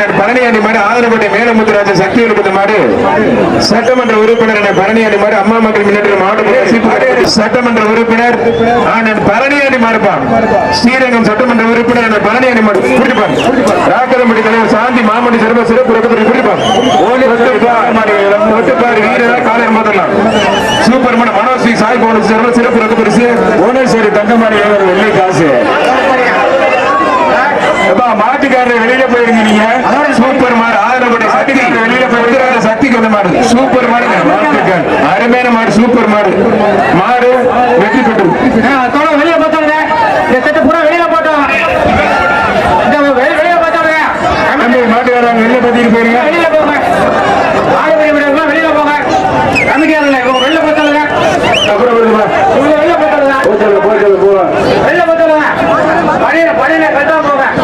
அண்ணன் பழனியாண்டி அணி மாடு ஆதரப்பட்ட மேலமுத்துராஜ சக்தி எழுப்பது மாடு. சட்டமன்ற உறுப்பினர் என பழனி மாடு அம்மா மக்கள் முன்னேற்ற மாவட்ட சட்டமன்ற உறுப்பினர் அண்ணன் பழனியாண்டி அணி மாடுப்பா. ஸ்ரீரங்கம் சட்டமன்ற உறுப்பினர் என பழனி அணி மாடு குடிப்பாங்க ராக்கரம்படி தலைவர் சாந்தி மாமணி சிறப்பு சிறப்பு ரகத்தில் குடிப்பாங்க ஒட்டுப்பாரு வீரரா காலையில் முதலாம் மாட்டுக்காரர் வெளியில போயிருங்க நீங்க. சூப்பர் மாடு ஆதரவுடைய சக்தி. வெளியில போயிருக்கிற சக்திக்கு வந்த மாடு. சூப்பர் மாடு. அருமையான மாடு சூப்பர் மாடு. மாடு வெற்றி பெற்றது. போவேன்